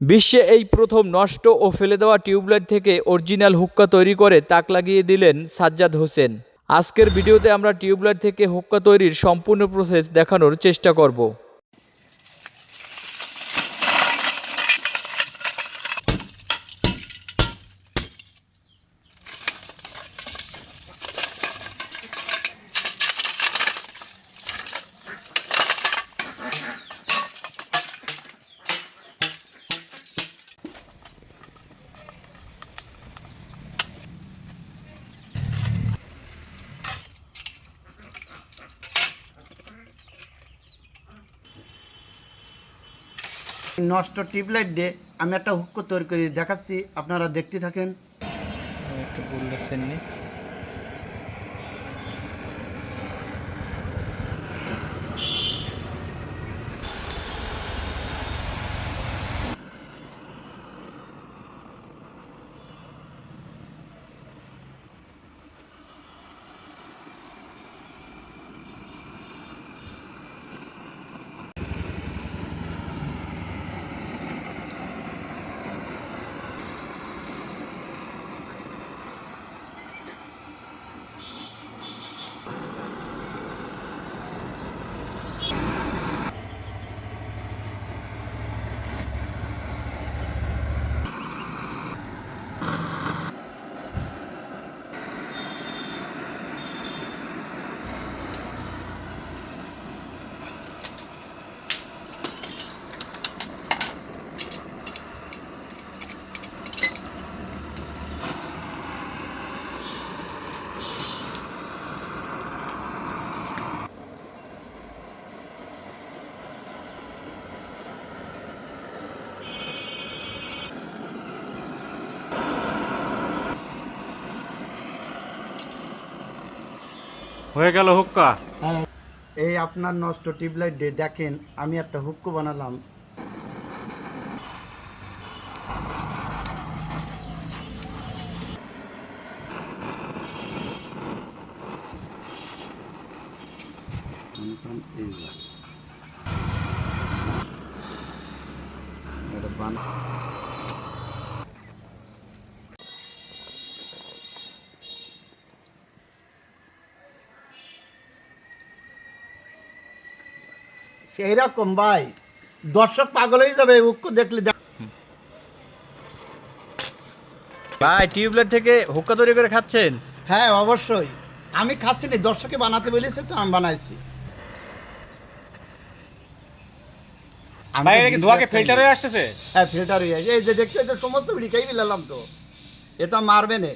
বিশ্বে এই প্রথম নষ্ট ও ফেলে দেওয়া টিউবলাইট থেকে অরিজিনাল হুক্কা তৈরি করে তাক লাগিয়ে দিলেন সাজ্জাদ হোসেন। আজকের ভিডিওতে আমরা টিউবলাইট থেকে হুক্কা তৈরির সম্পূর্ণ প্রসেস দেখানোর চেষ্টা করব। নষ্ট টিউবলাইট দিয়ে আমি একটা হুক্কো তৈরি করে দেখাচ্ছি আপনারা দেখতে থাকেন। একটু বললেন হয়ে গেল হুক্কা। এই আপনার নষ্ট টিউবলাইট দিয়ে দেখেন আমি একটা হুক্কো বানালাম। এটা বানা সেই রকম ভাই। দর্শক পাগল হয়ে যাবে উক্কু দেখলে দেখ- ভাই টিউবলাইট থেকে হুক্কা তৈরি করে খাচ্ছেন? হ্যাঁ অবশ্যই। আমি খাচ্ছি না দর্শকে বানাতে বলেছে তো আমি বানাইছি। আমি ভাই এটা কি ধোয়াকে ফিল্টার। হয়ে আসতেছে? হ্যাঁ ফিল্টার হয়ে আছে এই যে দেখতে সমস্ত বিড়ি খাই ফেলাম তো। এটা মারবে না।